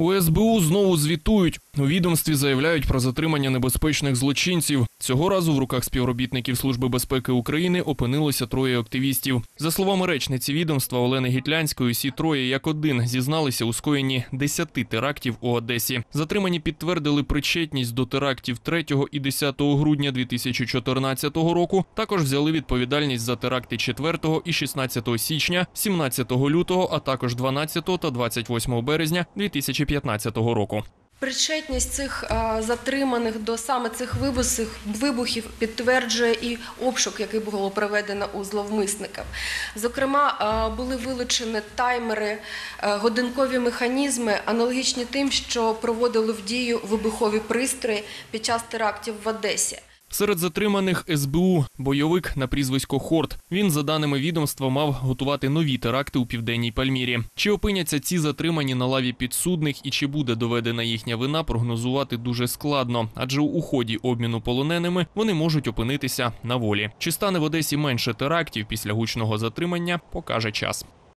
У СБУ знову звітують. У відомстві заявляють про затримання небезпечних злочинців. Цього разу в руках співробітників Служби безпеки України опинилося троє активістів. За словами речниці відомства Олени Гітлянської, усі троє як один зізналися у скоєнні 10 терактів у Одесі. Затримані підтвердили причетність до терактів 3 і 10 грудня 2014 року. Також взяли відповідальність за теракти 4 і 16 січня, 17 лютого, а також 12 та 28 березня 2015 року. Причетність цих е, затриманих до саме цих вибухів, вибухів підтверджує і обшук, який було проведено у зловмисників. Зокрема, е, були вилучені таймери, е, годинкові механізми, аналогічні тим, що проводили в дію вибухові пристрої під час терактів в Одесі. Серед затриманих СБУ бойовик на прізвисько Хорт. Він, за даними відомства, мав готувати нові теракти у південній Пальмірі. Чи опиняться ці затримані на лаві підсудних і чи буде доведена їхня вина, прогнозувати дуже складно, адже у ході обміну полоненими вони можуть опинитися на волі. Чи стане в Одесі менше терактів після гучного затримання, покаже час.